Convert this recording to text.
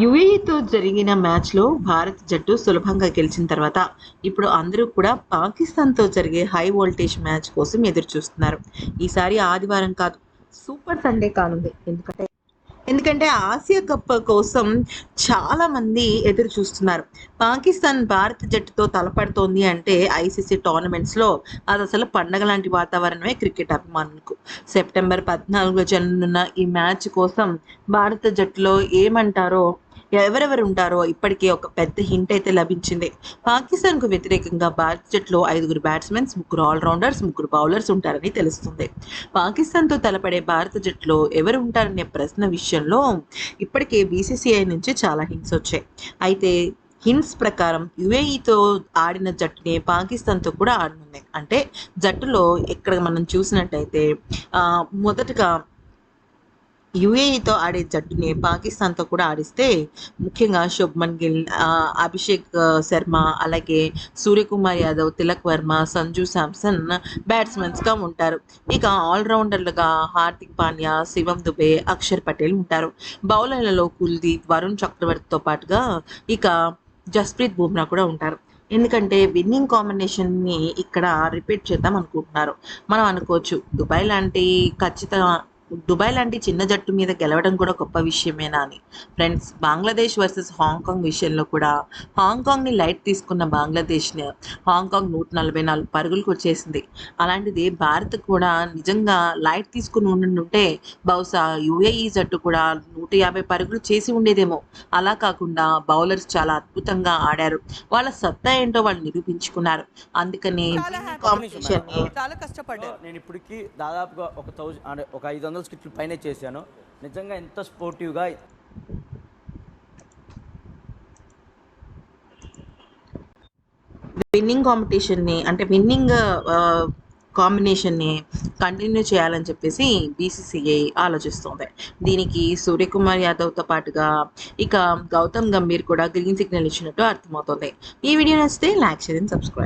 యుఏఈతో జరిగిన మ్యాచ్లో భారత్ జట్టు సులభంగా గెలిచిన తర్వాత ఇప్పుడు అందరూ కూడా పాకిస్తాన్తో జరిగే హై వోల్టేజ్ మ్యాచ్ కోసం ఎదురు చూస్తున్నారు ఈసారి ఆదివారం కాదు సూపర్ సండే కానుంది. ఎందుకంటే ఎందుకంటే ఆసియా కప్ కోసం చాలా మంది ఎదురు చూస్తున్నారు పాకిస్తాన్ భారత జట్టుతో తలపడుతోంది అంటే ఐసీసీ టోర్నమెంట్స్లో అది అసలు పండగ లాంటి వాతావరణమే క్రికెట్ అభిమానులకు. సెప్టెంబర్ పద్నాలుగులో జరగనున్న ఈ మ్యాచ్ కోసం భారత జట్టులో ఏమంటారో ఎవరెవరు ఉంటారో ఇప్పటికే ఒక పెద్ద హింట్ అయితే లభించింది. పాకిస్తాన్కు వ్యతిరేకంగా భారత జట్టులో ఐదుగురు బ్యాట్స్మెన్స్ ముగ్గురు ఆల్రౌండర్స్ ముగ్గురు బౌలర్స్ ఉంటారని తెలుస్తుంది. పాకిస్తాన్తో తలపడే భారత జట్టులో ఎవరు ఉంటారనే ప్రశ్న విషయంలో ఇప్పటికే బీసీసీఐ నుంచి చాలా హింట్స్ వచ్చాయి. అయితే హింట్స్ ప్రకారం యుఏఈతో ఆడిన జట్టునే పాకిస్తాన్తో కూడా ఆడనుంది. అంటే జట్టులో ఇక్కడ మనం చూసినట్టయితే మొదటగా యుఏఈతో ఆడే జట్టుని పాకిస్తాన్తో కూడా ఆడిస్తే ముఖ్యంగా శుభ్మన్ గిల్ ఆ, అభిషేక్ శర్మ అలాగే సూర్యకుమార్ యాదవ్ తిలక్ వర్మ సంజు శాంసన్ బ్యాట్స్మెన్స్గా ఉంటారు. ఇక ఆల్రౌండర్లుగా హార్దిక్ పాండ్యా శివం దుబే అక్షర్ పటేల్ ఉంటారు. బౌలర్లలో కుల్దీప్ వరుణ్ చక్రవర్తితో పాటుగా ఇక జస్ప్రీత్ బుమ్రా కూడా ఉంటారు. ఎందుకంటే విన్నింగ్ కాంబినేషన్ని ఇక్కడ రిపీట్ చేద్దాం అనుకుంటున్నారు. మనం అనుకోవచ్చు దుబాయ్ లాంటి ఖచ్చితంగా దుబాయ్ లాంటి చిన్న జట్టు మీద గెలవడం కూడా గొప్ప విషయమేనా అని. ఫ్రెండ్స్ బంగ్లాదేశ్ వర్సెస్ హాంకాంగ్ విషయంలో కూడా హాంకాంగ్ని లైట్ తీసుకున్న బంగ్లాదేశ్ని హాంకాంగ్ నూట నలభై నాలుగు పరుగులకు వచ్చేసింది. అలాంటిది భారత్ కూడా నిజంగా లైట్ తీసుకుని ఉండుంటే బహుశా యుఏఈ జట్టు కూడా నూట యాభై పరుగులు చేసి ఉండేదేమో. అలా కాకుండా బౌలర్స్ చాలా అద్భుతంగా ఆడారు. వాళ్ళ సత్తా ఏంటో వాళ్ళు నిరూపించుకున్నారు. అందుకని. కాంపిటీషన్ని చాలా కష్టపడ్డారు. నేను ఇప్పటికి దాదాపుగా ఒక థౌజండ్ ఒక ఐదు వందల స్కిట్లు పైనే చేశాను. నిజంగా ఎంత స్పోర్టివ్గా విన్నింగ్ కాంపిటీషన్ని అంటే విన్నింగ్ కాంబినేషన్ని కంటిన్యూ చేయాలని చెప్పేసి బీసీసీఐ ఆలోచిస్తోంది. దీనికి సూర్యకుమార్ యాదవ్తో పాటుగా ఇక గౌతమ్ గంభీర్ కూడా గ్రీన్ సిగ్నల్ ఇచ్చినట్టు అర్థమవుతుంది. ఈ వీడియో నచ్చితే లైక్ చేయండి సబ్స్క్రైబ్.